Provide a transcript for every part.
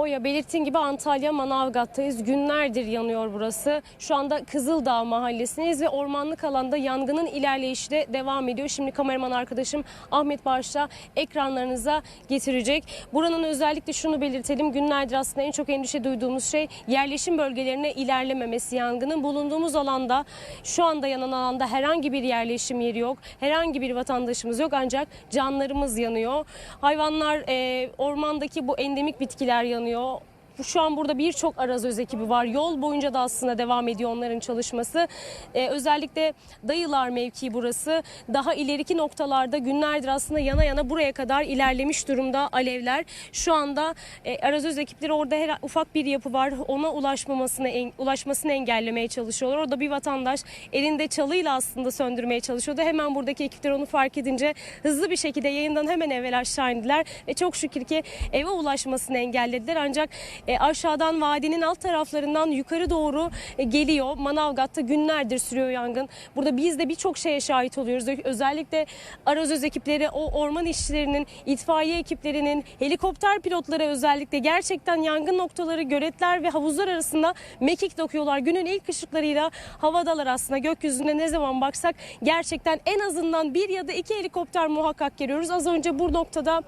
Oya belirttiğin gibi Antalya Manavgat'tayız. Günlerdir yanıyor burası. Şu anda Kızıldağ mahallesindeyiz ve ormanlık alanda yangının ilerleyişi de devam ediyor. Şimdi kameraman arkadaşım Ahmet Başta ekranlarınıza getirecek. Buranın özellikle şunu belirtelim. Günlerdir aslında en çok endişe duyduğumuz şey yerleşim bölgelerine ilerlememesi yangının. Bulunduğumuz alanda şu anda yanan alanda herhangi bir yerleşim yeri yok. Herhangi bir vatandaşımız yok ancak canlarımız yanıyor. Hayvanlar e, ormandaki bu endemik bitkiler yanıyor. Bu- Şu an burada birçok arazöz ekibi var. Yol boyunca da aslında devam ediyor onların çalışması. Ee, özellikle Dayılar mevkii burası. Daha ileriki noktalarda günlerdir aslında yana yana buraya kadar ilerlemiş durumda alevler. Şu anda e, arazöz ekipleri orada her ufak bir yapı var. Ona ulaşmamasını en- ulaşmasını engellemeye çalışıyorlar. Orada bir vatandaş elinde çalıyla aslında söndürmeye çalışıyordu. Hemen buradaki ekipler onu fark edince hızlı bir şekilde yayından hemen evvel aşağı indiler ve çok şükür ki eve ulaşmasını engellediler. Ancak e, aşağıdan vadinin alt taraflarından yukarı doğru e, geliyor. Manavgat'ta günlerdir sürüyor yangın. Burada biz de birçok şeye şahit oluyoruz. Özellikle arazöz ekipleri, o orman işçilerinin, itfaiye ekiplerinin, helikopter pilotları özellikle gerçekten yangın noktaları, göletler ve havuzlar arasında mekik dokuyorlar. Günün ilk ışıklarıyla havadalar aslında. Gökyüzüne ne zaman baksak gerçekten en azından bir ya da iki helikopter muhakkak görüyoruz. Az önce bu noktada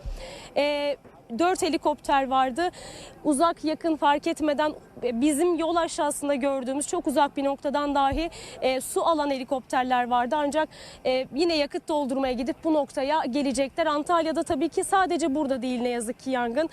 e, 4 helikopter vardı. Uzak yakın fark etmeden bizim yol aşağısında gördüğümüz çok uzak bir noktadan dahi e, su alan helikopterler vardı. Ancak e, yine yakıt doldurmaya gidip bu noktaya gelecekler. Antalya'da tabii ki sadece burada değil ne yazık ki yangın.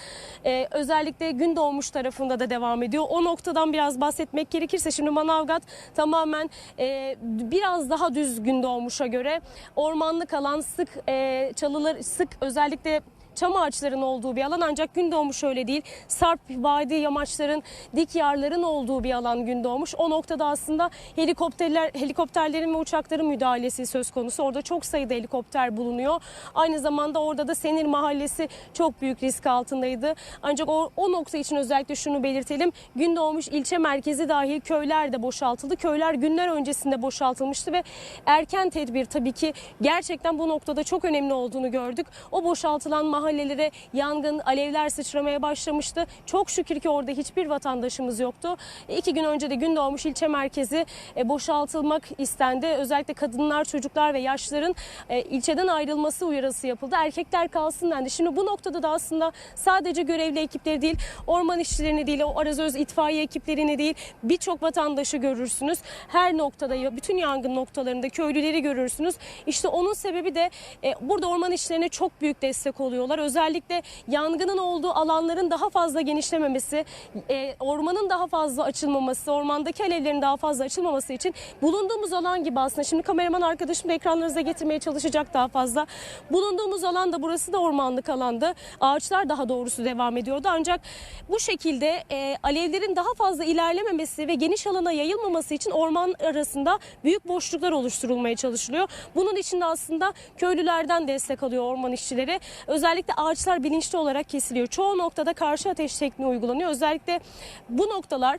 E, özellikle Gündoğmuş tarafında da devam ediyor. O noktadan biraz bahsetmek gerekirse şimdi Manavgat tamamen e, biraz daha düz Gündoğmuş'a göre ormanlık alan sık e, çalılar sık özellikle çam ağaçlarının olduğu bir alan ancak Gündoğmuş öyle değil. Sarp vadi yamaçların, dik yarların olduğu bir alan Gündoğmuş. O noktada aslında helikopterler, helikopterlerin ve uçakların müdahalesi söz konusu. Orada çok sayıda helikopter bulunuyor. Aynı zamanda orada da Senir Mahallesi çok büyük risk altındaydı. Ancak o, o nokta için özellikle şunu belirtelim. Gündoğmuş ilçe merkezi dahil köyler de boşaltıldı. Köyler günler öncesinde boşaltılmıştı ve erken tedbir tabii ki gerçekten bu noktada çok önemli olduğunu gördük. O boşaltılan mahallelere yangın, alevler sıçramaya başlamıştı. Çok şükür ki orada hiçbir vatandaşımız yoktu. İki gün önce de Gündoğmuş ilçe merkezi e, boşaltılmak istendi. Özellikle kadınlar, çocuklar ve yaşlıların e, ilçeden ayrılması uyarısı yapıldı. Erkekler kalsın dendi. Şimdi bu noktada da aslında sadece görevli ekipleri değil, orman işçilerini değil, o arazöz itfaiye ekiplerini değil, birçok vatandaşı görürsünüz. Her noktada, bütün yangın noktalarında köylüleri görürsünüz. İşte onun sebebi de e, burada orman işçilerine çok büyük destek oluyorlar. Özellikle yangının olduğu alanların daha fazla genişlememesi, e, ormanın daha fazla açılmaması, ormandaki alevlerin daha fazla açılmaması için bulunduğumuz alan gibi aslında şimdi kameraman arkadaşım da ekranlarınıza getirmeye çalışacak daha fazla. Bulunduğumuz alan da burası da ormanlık alandı. Ağaçlar daha doğrusu devam ediyordu ancak bu şekilde e, alevlerin daha fazla ilerlememesi ve geniş alana yayılmaması için orman arasında büyük boşluklar oluşturulmaya çalışılıyor. Bunun için de aslında köylülerden destek alıyor orman işçileri. Özellikle ağaçlar bilinçli olarak kesiliyor. Çoğu noktada karşı ateş tekniği uygulanıyor. Özellikle bu noktalar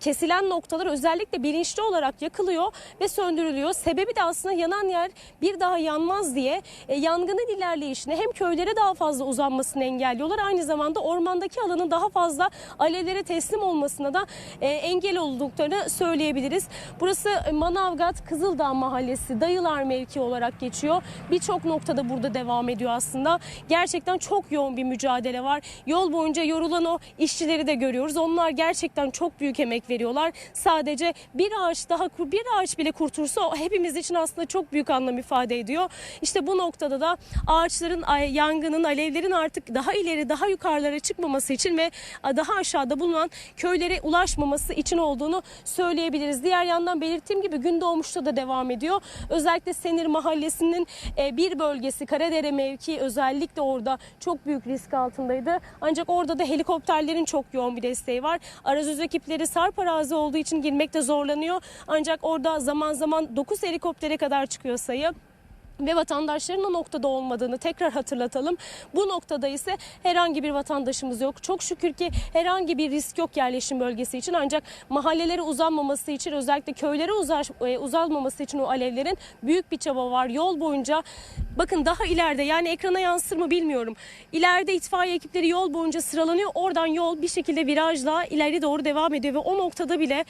kesilen noktalar özellikle bilinçli olarak yakılıyor ve söndürülüyor. Sebebi de aslında yanan yer bir daha yanmaz diye e, yangının ilerleyişine hem köylere daha fazla uzanmasını engelliyorlar. Aynı zamanda ormandaki alanın daha fazla alevlere teslim olmasına da e, engel olduklarını söyleyebiliriz. Burası e, Manavgat Kızıldağ Mahallesi Dayılar mevki olarak geçiyor. Birçok noktada burada devam ediyor aslında. Gerçekten çok yoğun bir mücadele var. Yol boyunca yorulan o işçileri de görüyoruz. Onlar gerçekten çok büyük emek veriyorlar. Sadece bir ağaç daha bir ağaç bile kurtulsa o hepimiz için aslında çok büyük anlam ifade ediyor. İşte bu noktada da ağaçların yangının, alevlerin artık daha ileri, daha yukarılara çıkmaması için ve daha aşağıda bulunan köylere ulaşmaması için olduğunu söyleyebiliriz. Diğer yandan belirttiğim gibi Gündoğmuş'ta da devam ediyor. Özellikle Senir Mahallesi'nin e, bir bölgesi Karadere mevki özellikle orada çok büyük risk altındaydı. Ancak orada da helikopterlerin çok yoğun bir desteği var. Arazöz ekipleri sarp arazi olduğu için girmekte zorlanıyor. Ancak orada zaman zaman 9 helikoptere kadar çıkıyor sayı. Ve vatandaşların o noktada olmadığını tekrar hatırlatalım. Bu noktada ise herhangi bir vatandaşımız yok. Çok şükür ki herhangi bir risk yok yerleşim bölgesi için ancak mahallelere uzanmaması için özellikle köylere uzaş, e, uzanmaması için o alevlerin büyük bir çaba var. Yol boyunca bakın daha ileride yani ekrana yansır mı bilmiyorum. İleride itfaiye ekipleri yol boyunca sıralanıyor. Oradan yol bir şekilde virajla ileri doğru devam ediyor ve o noktada bile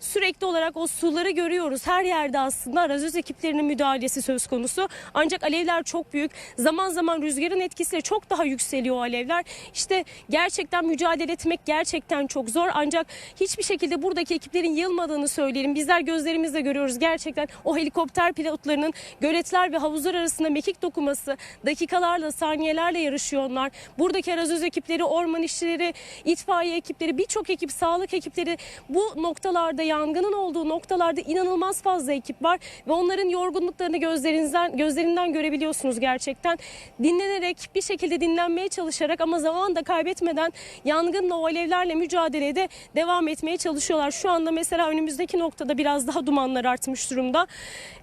sürekli olarak o suları görüyoruz. Her yerde aslında arazöz ekiplerinin müdahalesi söz konusu. Ancak alevler çok büyük. Zaman zaman rüzgarın etkisiyle çok daha yükseliyor alevler. İşte gerçekten mücadele etmek gerçekten çok zor. Ancak hiçbir şekilde buradaki ekiplerin yılmadığını söyleyelim. Bizler gözlerimizle görüyoruz gerçekten o helikopter pilotlarının göletler ve havuzlar arasında mekik dokuması dakikalarla saniyelerle yarışıyor onlar. Buradaki arazöz ekipleri, orman işçileri, itfaiye ekipleri, birçok ekip, sağlık ekipleri bu noktalarda yangının olduğu noktalarda inanılmaz fazla ekip var ve onların yorgunluklarını gözlerinizden gözlerinden görebiliyorsunuz gerçekten. Dinlenerek bir şekilde dinlenmeye çalışarak ama zaman da kaybetmeden yangınla o alevlerle mücadelede devam etmeye çalışıyorlar. Şu anda mesela önümüzdeki noktada biraz daha dumanlar artmış durumda.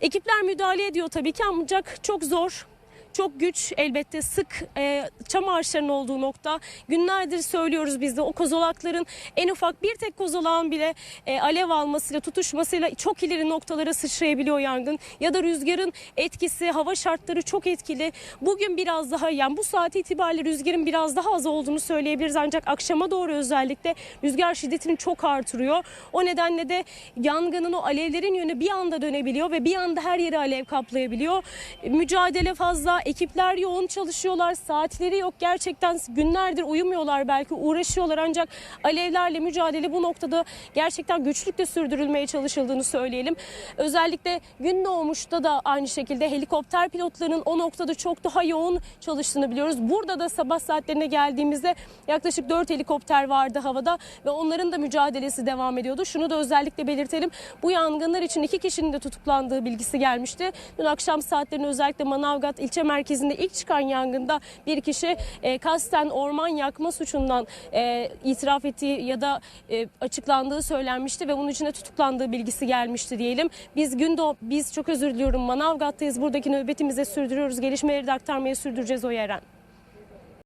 Ekipler müdahale ediyor tabii ki ancak çok zor. Çok güç elbette sık e, çam ağaçlarının olduğu nokta. Günlerdir söylüyoruz biz de o kozolakların en ufak bir tek kozolağın bile e, alev almasıyla tutuşmasıyla çok ileri noktalara sıçrayabiliyor yangın. Ya da rüzgarın etkisi hava şartları çok etkili. Bugün biraz daha yani bu saat itibariyle rüzgarın biraz daha az olduğunu söyleyebiliriz ancak akşama doğru özellikle rüzgar şiddetini çok artırıyor. O nedenle de yangının o alevlerin yönü bir anda dönebiliyor ve bir anda her yeri alev kaplayabiliyor. Mücadele fazla, ekipler yoğun çalışıyorlar, saatleri yok. Gerçekten günlerdir uyumuyorlar belki, uğraşıyorlar ancak alevlerle mücadele bu noktada gerçekten güçlükle sürdürülmeye çalışıldığını söyleyelim. Özellikle gün doğmuşta da aynı şekilde helikopter pilotlarının o noktada çok daha yoğun çalıştığını biliyoruz. Burada da sabah saatlerine geldiğimizde yaklaşık 4 helikopter vardı havada ve onların da mücadelesi devam ediyordu. Şunu da özellikle belirtelim. Bu yangınlar için iki kişinin de tutuklandığı bilgisi gelmişti. Dün akşam saatlerinde özellikle Manavgat ilçe merkezinde ilk çıkan yangında bir kişi e, kasten orman yakma suçundan e, itiraf ettiği ya da e, açıklandığı söylenmişti ve bunun için de tutuklandığı bilgisi gelmişti diyelim. Biz Gündo biz çok özür diliyorum Manavgat'tayız. Buradaki nöbetimize sürdürüyoruz. Gelişmeleri de aktarmaya sürdüreceğiz o yeren.